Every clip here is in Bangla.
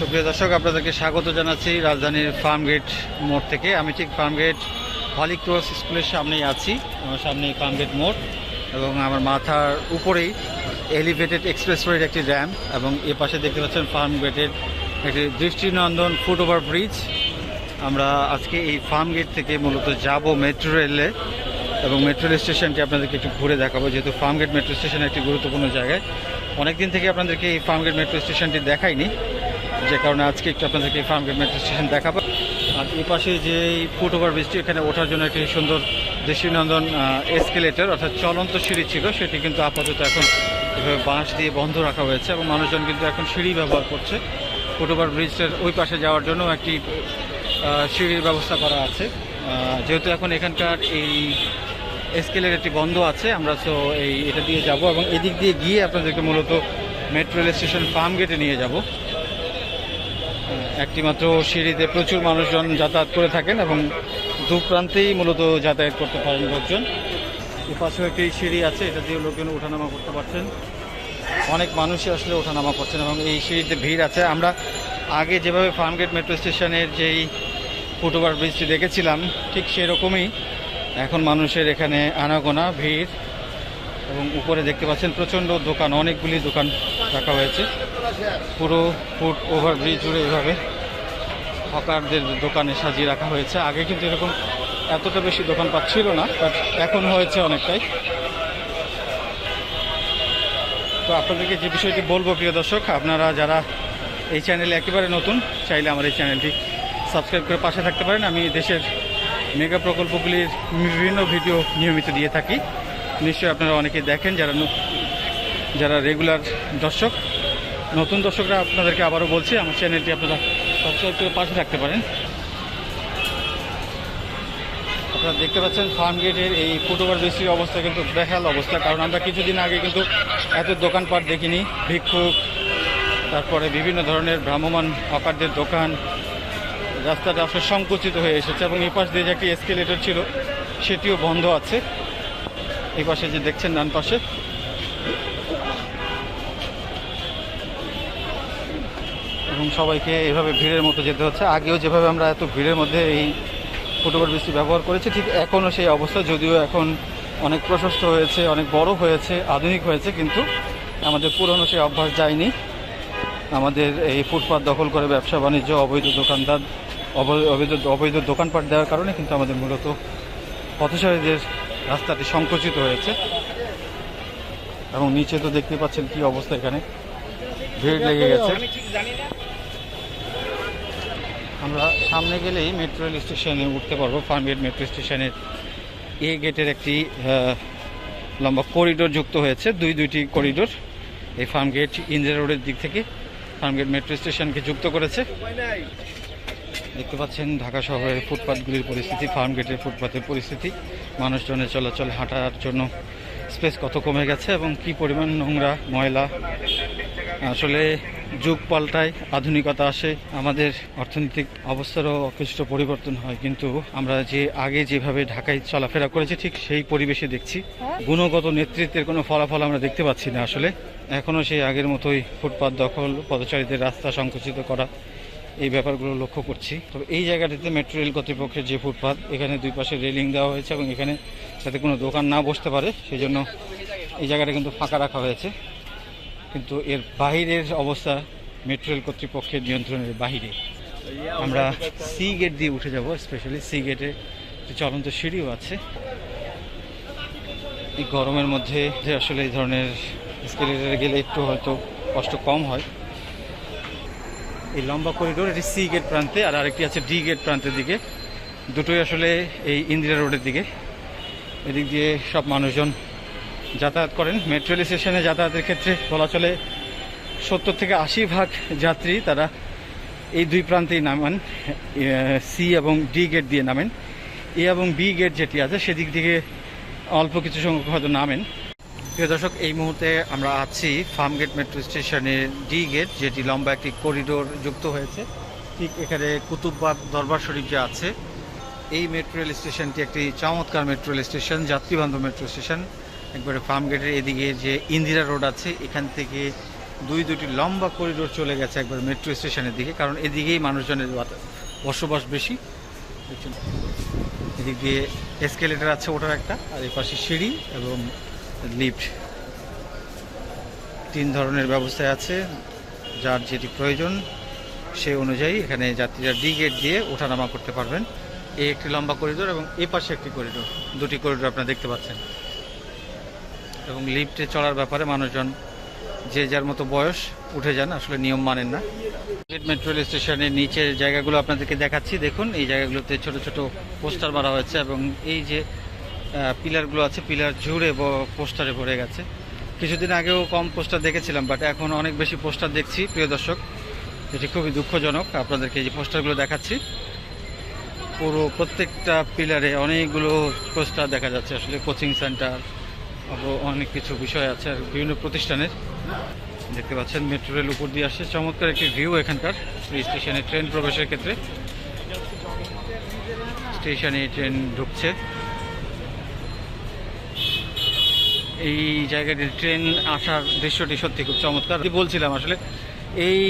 সুপ্রিয় দর্শক, আপনাদেরকে স্বাগত জানাচ্ছি রাজধানীর ফার্মগেট মোড় থেকে। আমি ঠিক ফার্মগেট হলি ক্রস স্কুলের সামনেই আছি, আমার সামনে ফার্মগেট মোড় এবং আমার মাথার উপরেই এলিভেটেড এক্সপ্রেসওয়ের একটি র্যাম্প এবং এ পাশে দেখতে পাচ্ছেন ফার্মগেটের একটি দৃষ্টিনন্দন ফুট ওভার ব্রিজ। আমরা আজকে এই ফার্মগেট থেকে মূলত যাব মেট্রো রেলে এবং মেট্রো রেল স্টেশনটি আপনাদেরকে একটু ঘুরে দেখাবো, যেহেতু ফার্মগেট মেট্রো স্টেশন একটি গুরুত্বপূর্ণ জায়গায়। অনেকদিন থেকে আপনাদেরকে এই ফার্মগেট মেট্রো স্টেশনটি দেখাইনি। যে কারণে আজকে একটু আপনাদেরকে ফার্মগেট মেট্রো স্টেশন দেখাবো। আর এই পাশে যে ফুট ওভার ব্রিজটি এখানে ওঠার জন্য একটি সুন্দর দৃষ্টিনন্দন এসকেলেটর অর্থাৎ চলন্ত সিঁড়ি ছিল। সেটি কিন্তু আপাতত এখন এভাবে বাঁশ দিয়ে বন্ধ রাখা হয়েছে এবং মানুষজন কিন্তু এখন সিঁড়ি ব্যবহার করছে। ফুট ওভার ব্রিজের ওই পাশে যাওয়ার জন্য একটি সিঁড়ির ব্যবস্থা করা আছে। যেহেতু এখন এখানকার এই এসকেলেটরটি বন্ধ আছে, আমরা তো এই এটা দিয়ে যাব এবং এদিক দিয়ে গিয়ে আপনাদেরকে মূলত মেট্রো রেল স্টেশন ফার্ম গেটে নিয়ে যাব। একটি মাত্র সিঁড়িতে প্রচুর মানুষজন যাতায়াত করে থাকেন এবং দু প্রান্তেই মূলত যাতায়াত করতে পারেন লোকজন। এ পাশেও একটি সিঁড়ি আছে, এটা দিয়ে লোকজন ওঠানামা করতে পারছেন। অনেক মানুষই আসলে ওঠানামা করছেন এবং এই সিঁড়িতে ভিড় আছে। আমরা আগে যেভাবে ফার্মগেট মেট্রো স্টেশনের যেই ফুটওভার ব্রিজটি দেখেছিলাম, ঠিক সেরকমই এখন মানুষের এখানে আনাগোনা, ভিড় এবং উপরে দেখতে পাচ্ছেন প্রচণ্ড দোকান, অনেকগুলি দোকান রাখা হয়েছে। পুরো ফুট ওভার ব্রিজ জুড়ে এভাবে হকারদের দোকানে সাজিয়ে রাখা হয়েছে। আগে কিন্তু এরকম এতটা বেশি দোকানপাট ছিল না বাট এখন হয়েছে অনেকটাই। তো আপনাদেরকে যে বিষয়টি বলব, প্রিয় দর্শক, আপনারা যারা এই চ্যানেলে একেবারে নতুন, চাইলে আমার এই চ্যানেলটি সাবস্ক্রাইব করে পাশে থাকতে পারেন। আমি দেশের মেগা প্রকল্পগুলির বিভিন্ন ভিডিও নিয়মিত দিয়ে থাকি। নিশ্চয়ই আপনারা অনেকে দেখেন, যারা যারা রেগুলার দর্শক নতুন দর্শকরা আপনাদেরকে আবারও বলছি, আমার চ্যানেলটি আপনারা সাবস্ক্রাইব করে পাশে থাকতে পারেন। আপনারা দেখতে পাচ্ছেন, ফার্ম গেটের এই ফুটওভার ব্রিজটির অবস্থা কিন্তু বেহাল অবস্থা, কারণ আমরা কিছুদিন আগে কিন্তু এত দোকানপাট দেখিনি, ভিক্ষুক, তারপরে বিভিন্ন ধরনের ভ্রাম্যমান হকারদের দোকান, রাস্তাটা আসলে সংকুচিত হয়ে এসেছে এবং এই পাশ দিয়ে যে একটি এসকেলেটর ছিল, সেটিও বন্ধ আছে। এই পাশে যে দেখছেন, ডান পাশে। এবং সবাইকে এভাবে ভিড়ের মতো যেতে হচ্ছে। আগেও যেভাবে আমরা এত ভিড়ের মধ্যে এই ফুটওভার ব্রিজটি ব্যবহার করেছি, ঠিক এখনও সেই অবস্থা। যদিও এখন অনেক প্রশস্ত হয়েছে, অনেক বড় হয়েছে, আধুনিক হয়েছে, কিন্তু আমাদের পুরনো সেই অভ্যাস যায়নি। আমাদের এই ফুটপাত দখল করে ব্যবসা, বাণিজ্য, অবৈধ দোকানদার, অবৈ- অবৈধ অবৈধ দোকানপাট দেওয়ার কারণে কিন্তু আমাদের মূলত পথচারীদের রাস্তাটি সংকুচিত হয়েছে। এবং নিচে তো দেখতে পাচ্ছেন কি অবস্থা এখানে। ভিড় লেগে গেছে। আমরা সামনে গেলেই মেট্রো রেল স্টেশনে উঠতে পারব ফার্মগেট মেট্রো স্টেশনের এ গেটের একটি লম্বা করিডোর যুক্ত হয়েছে, দুই দুইটি করিডোর এই ফার্মগেট ইন্দিরা রোডের দিক থেকে ফার্মগেট মেট্রো স্টেশনকে যুক্ত করেছে। দেখতে পাচ্ছেন ঢাকা শহরের ফুটপাথগুলির পরিস্থিতি ফার্মগেটের ফুটপাথের পরিস্থিতি। মানুষজনের চলাচল হাঁটার জন্য স্পেস কত কমে গেছে এবং কি পরিমাণ নোংরা, ময়লা। আসলে যুগ পাল্টায় আধুনিকতা আসে আমাদের অর্থনৈতিক অবস্থারও কিছুটা পরিবর্তন হয়। কিন্তু আমরা যে আগে যেভাবে ঢাকায় চলাফেরা করেছি ঠিক সেই পরিবেশে দেখছি। গুণগত নেতৃত্বের কোনো ফলাফল আমরা দেখতে পাচ্ছি না আসলে। এখনও সেই আগের মতোই ফুটপাত দখল পদচারীদের রাস্তা সংকুচিত করা এই ব্যাপারগুলো লক্ষ্য করছি। তবে এই জায়গাটিতে মেট্রো রেল কর্তৃপক্ষের যে ফুটপাত এখানে দুই পাশে রেলিং দেওয়া হয়েছে এবং এখানে যাতে কোনো দোকান না বসতে পারে সেই জন্য এই জায়গাটা কিন্তু ফাঁকা রাখা হয়েছে। কিন্তু এর বাহিরের অবস্থা মেট্রো রেল কর্তৃপক্ষের নিয়ন্ত্রণের বাহিরে। আমরা সি গেট দিয়ে উঠে যাব স্পেশালি সি গেটে চলন্ত সিঁড়িও আছে। এই গরমের মধ্যে যে আসলে এই ধরনের স্কেলেটারে গেলে একটু হয়তো কষ্ট কম হয়। এই লম্বা করিডোর এটি সি গেট প্রান্তে, আর আরেকটি আছে ডি গেট প্রান্তের দিকে। দুটোই আসলে এই ইন্দিরা রোডের দিকে। এদিক দিয়ে সব মানুষজন যাতায়াত করেন। মেট্রো রেল স্টেশনে যাতায়াতের ক্ষেত্রে বলা চলে সত্তর থেকে আশি ভাগ যাত্রী তারা এই দুই প্রান্তেই নামান সি এবং ডি গেট দিয়ে নামেন। এ এবং বি গেট যেটি আছে, সেদিক থেকে অল্প কিছু সংখ্যক হয়তো নামেন। প্রিয় দর্শক, এই মুহূর্তে আমরা আছি ফার্মগেট মেট্রো স্টেশনের ডি গেট, যেটি লম্বা একটি করিডোর যুক্ত হয়েছে। ঠিক এখানে কুতুববাগ দরবার শরীফ যে আছে, এই মেট্রো রেল স্টেশনটি একটি চমৎকার মেট্রো রেল স্টেশন, যাত্রীবান্ধব মেট্রো স্টেশন। একবারে ফার্ম গেটের এদিকে যে ইন্দিরা রোড আছে এখান থেকে দুই দুটি লম্বা করিডোর চলে গেছে একবার মেট্রো স্টেশনের দিকে কারণ এদিকেই মানুষজনের বসবাস বেশি। দেখছেন, এদিক দিয়ে এসকেলেটার আছে ওটার একটা আর এই পাশে সিঁড়ি এবং লিফট তিন ধরনের ব্যবস্থায় আছে যার যেটি প্রয়োজন সেই অনুযায়ী এখানে যাত্রীরা ডি গেট দিয়ে ওঠানামা করতে পারবেন। এই একটি লম্বা করিডোর এবং এ পাশে একটি করিডোর। দুটি করিডোর আপনারা দেখতে পাচ্ছেন। এবং লিফটে চড়ার ব্যাপারে মানুষজন যে যার মতো বয়স উঠে যান, আসলে নিয়ম মানেন না। মেট্রো রেল স্টেশনের নিচের জায়গাগুলো আপনাদেরকে দেখাচ্ছি। দেখুন, এই জায়গাগুলোতে ছোট ছোট পোস্টার মারা হয়েছে এবং এই যে পিলারগুলো আছে, পিলার জুড়ে পোস্টারে ভরে গেছে। কিছুদিন আগেও কম পোস্টার দেখেছিলাম, বাট এখন অনেক বেশি পোস্টার দেখছি, প্রিয় দর্শক। এটি খুবই দুঃখজনক। আপনাদেরকে এই যে পোস্টারগুলো দেখাচ্ছি, পুরো প্রত্যেকটা পিলারে অনেকগুলো পোস্টার দেখা যাচ্ছে। আসলে কোচিং সেন্টার আরও অনেক কিছু বিষয় আছে আর বিভিন্ন প্রতিষ্ঠানের। দেখতে পাচ্ছেন মেট্রো রেল উপর দিয়ে আসছে। চমৎকার একটি ভিউ এখানকার এই স্টেশনে ট্রেন প্রবেশের ক্ষেত্রে। স্টেশনে ট্রেন ঢুকছে। এই জায়গাটি ট্রেন আসার দৃশ্যটি সত্যি খুব চমৎকার। বলছিলাম আসলে এই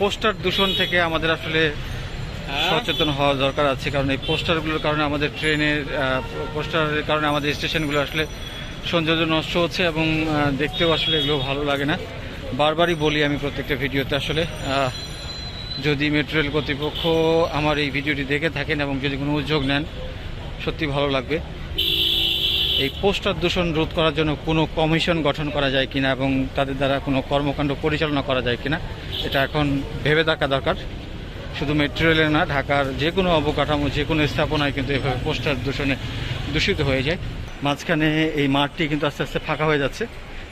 পোস্টার দূষণ থেকে আমাদের আসলে সচেতন হওয়া দরকার আছে। কারণ এই পোস্টারগুলোর কারণে আমাদের ট্রেনের পোস্টারের কারণে আমাদের স্টেশনগুলো আসলে সৌন্দর্য নষ্ট হচ্ছে এবং দেখতেও আসলে এগুলো ভালো লাগে না। বারবারই বলি আমি প্রত্যেকটা ভিডিওতে আসলে যদি মেট্রো রেল কর্তৃপক্ষ আমার এই ভিডিওটি দেখে থাকেন এবং যদি কোনো উদ্যোগ নেন, সত্যি ভালো লাগবে। এই পোস্টার দূষণ রোধ করার জন্য কোনো কমিশন গঠন করা যায় কিনা এবং তাদের দ্বারা কোনো কর্মকাণ্ড পরিচালনা করা যায় কিনা, এটা এখন ভেবে দেখা দরকার। শুধু মেট্রো রেলে না, ঢাকার যে কোনো অবকাঠামো, যে কোনো স্থাপনায় কিন্তু এভাবে পোস্টার দূষণে দূষিত হয়ে যায়। মাঝখানে এই মাঠটি কিন্তু আস্তে আস্তে ফাঁকা হয়ে যাচ্ছে।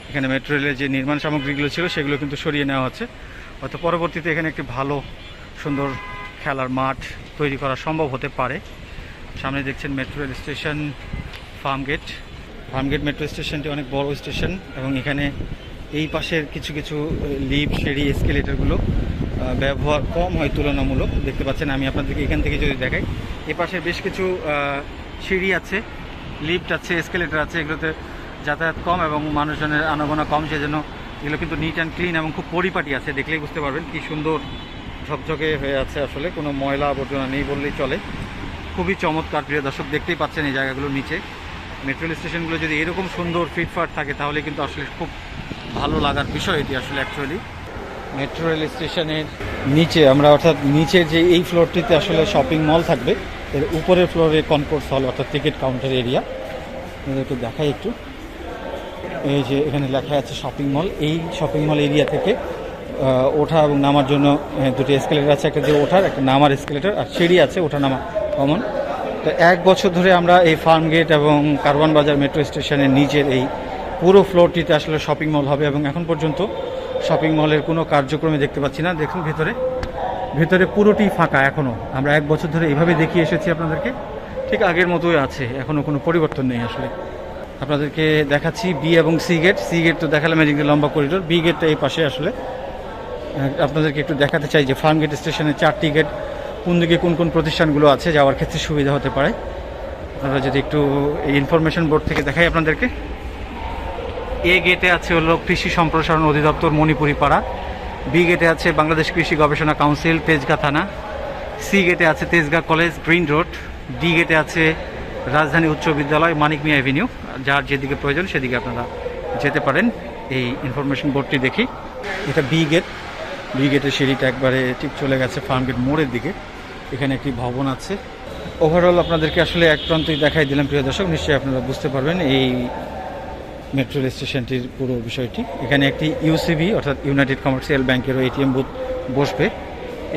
এখানে মেট্রো রেলের যে নির্মাণ সামগ্রীগুলো ছিল, সেগুলো কিন্তু সরিয়ে নেওয়া হচ্ছে। হয়তো পরবর্তীতে এখানে একটি ভালো, সুন্দর খেলার মাঠ তৈরি করা সম্ভব হতে পারে। সামনে দেখছেন metro rail station Farmgate Farmgate metro স্টেশনটি অনেক বড় স্টেশন এবং এখানে এই পাশের কিছু কিছু লিপ সিঁড়ি এসকেলেটারগুলো ব্যবহার কম হয় তুলনামূলক। দেখতে পাচ্ছেন, আমি আপনাদেরকে এখান থেকে যদি দেখাই, এ পাশে বেশ কিছু সিঁড়ি আছে। লিফট আছে এসকেলেটার আছে, এগুলোতে যাতায়াত কম এবং মানুষজনের আনাগোনা কম, সেজন্য এগুলো কিন্তু নিট অ্যান্ড ক্লিন এবং খুব পরিপাটি আছে, দেখলেই বুঝতে পারবেন কি সুন্দর ঝকঝকে হয়ে আছে আসলে, কোনো ময়লা আবর্জনা নেই বললেই চলে। খুবই চমৎকার, প্রিয় দর্শক, দেখতেই পাচ্ছেন এই জায়গাগুলোর নিচে। মেট্রো স্টেশনগুলো যদি এরকম সুন্দর ফিটফাট থাকে, তাহলে কিন্তু আসলে খুব ভালো লাগার বিষয় এটি আসলে অ্যাকচুয়ালি মেট্রো রেল স্টেশনের নিচে, আমরা অর্থাৎ নিচে যে এই ফ্লোরটিতে আসলে শপিং মল থাকবে এর উপরের ফ্লোরে কনকোর্স হল অর্থাৎ টিকিট কাউন্টার এরিয়া আপনাদেরকে দেখাই একটু। এই যে এখানে লেখা আছে শপিং মল এই শপিং মল এরিয়া থেকে ওঠা এবং নামার জন্য দুটি এসকেলেটার আছে। একটা যে ওঠার, একটা নামার এসকেলেটার আর সিঁড়ি আছে ওঠা নামা কমন তো এক বছর ধরে আমরা এই ফার্ম গেট এবং কারওয়ান বাজার মেট্রো স্টেশনের নিচের এই পুরো ফ্লোরটিতে আসলে শপিং মল হবে এবং এখন পর্যন্ত শপিং মলের কোনো কার্যক্রমে দেখতে পাচ্ছি না। দেখুন ভেতরে। ভেতরে পুরোটি ফাঁকা এখনও আমরা এক বছর ধরে এইভাবে দেখিয়ে এসেছি আপনাদেরকে। ঠিক আগের মতোই আছে এখনও কোনো পরিবর্তন নেই আসলে। আপনাদেরকে দেখাচ্ছি বি এবং সি গেট সি গেট তো দেখালাম, এদিকে লম্বা করিডোর বি গেটটা এই পাশে আসলে। আপনাদেরকে একটু দেখাতে চাই যে ফার্ম গেট স্টেশনের চারটি গেট কোন দিকে কোন কোন প্রতিষ্ঠানগুলো আছে, যাওয়ার ক্ষেত্রে সুবিধা হতে পারে। আপনারা যদি একটু এই ইনফরমেশন বোর্ড থেকে দেখাই আপনাদেরকে। এ গেটে আছে হলো কৃষি সম্প্রসারণ অধিদপ্তর মণিপুরি পাড়া বি গেটে আছে বাংলাদেশ কৃষি গবেষণা কাউন্সিল, তেজগাঁ থানা। সি গেটে আছে Tejgaon college, green road. D গেটে আছে রাজধানী উচ্চ বিদ্যালয়, মানিক মিয়া অ্যাভিনিউ যার যেদিকে প্রয়োজন সেদিকে আপনারা যেতে পারেন। এই ইনফরমেশন বোর্ডটি দেখি। এটা বি গেট। বি গেটের সিঁড়িটা একবারে ঠিক চলে গেছে ফার্ম গেট মোড়ের দিকে। এখানে একটি ভবন আছে। ওভারঅল আপনাদেরকে আসলে এক প্রান্তই দেখাই দিলাম, প্রিয় দর্শক। নিশ্চয়ই আপনারা বুঝতে পারবেন এই মেট্রো রেল স্টেশনটির পুরো বিষয়টি। এখানে একটি ইউসিবি অর্থাৎ ইউনাইটেড কমার্শিয়াল ব্যাংকেরও এটিএম বুথ বসবে।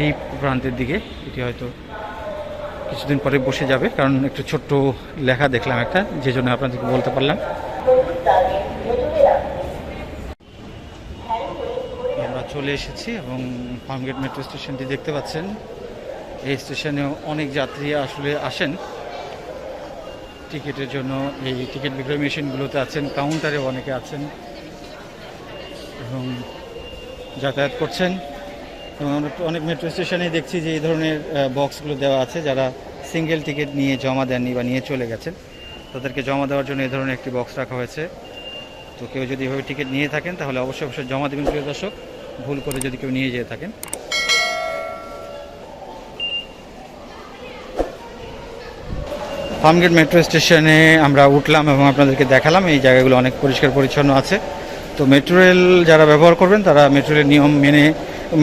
এই প্রান্তের দিকে এটি হয়তো কিছুদিন পরে বসে যাবে, কারণ একটু ছোট্ট লেখা দেখলাম একটা, যে জন্য আপনাদেরকে বলতে পারলাম। আমরা চলে এসেছি এবং ফার্মগেট মেট্রো স্টেশনটি দেখতে পাচ্ছেন। এই স্টেশনেও অনেক যাত্রী আসলে আসেন। টিকিটের জন্য এই টিকিট বিক্রয় মেশিনগুলোতে আছেন কাউন্টারেও অনেকে আছেন এবং যাতায়াত করছেন। এবং আমরা অনেক মেট্রো স্টেশনে দেখছি যে এই ধরনের বক্সগুলো দেওয়া আছে যারা সিঙ্গেল টিকিট নিয়ে জমা দেননি বা নিয়ে চলে গেছেন। তাদেরকে জমা দেওয়ার জন্য এই ধরনের একটি বক্স রাখা হয়েছে। তো কেউ যদি এভাবে টিকিট নিয়ে থাকেন, তাহলে অবশ্যই অবশ্যই জমা দেবেন প্রিয় দর্শক। ভুল করে যদি কেউ নিয়ে যেয়ে থাকেন। ফার্মগেট মেট্রো স্টেশনে আমরা উঠলাম এবং আপনাদেরকে দেখালাম, এই জায়গাগুলো অনেক পরিষ্কার পরিচ্ছন্ন আছে। তো মেট্রো রেল যারা ব্যবহার করবেন, তারা মেট্রো রেল নিয়ম মেনে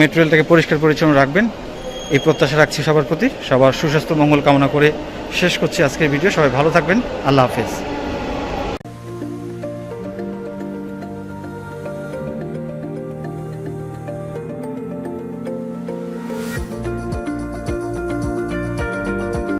মেট্রো রেলটাকে পরিষ্কার পরিচ্ছন্ন রাখবেন। এই প্রত্যাশা রাখছি সবার প্রতি। সবার সুস্বাস্থ্য, মঙ্গল কামনা করে শেষ করছি আজকের ভিডিও। সবাই ভালো থাকবেন। আল্লাহ হাফেজ।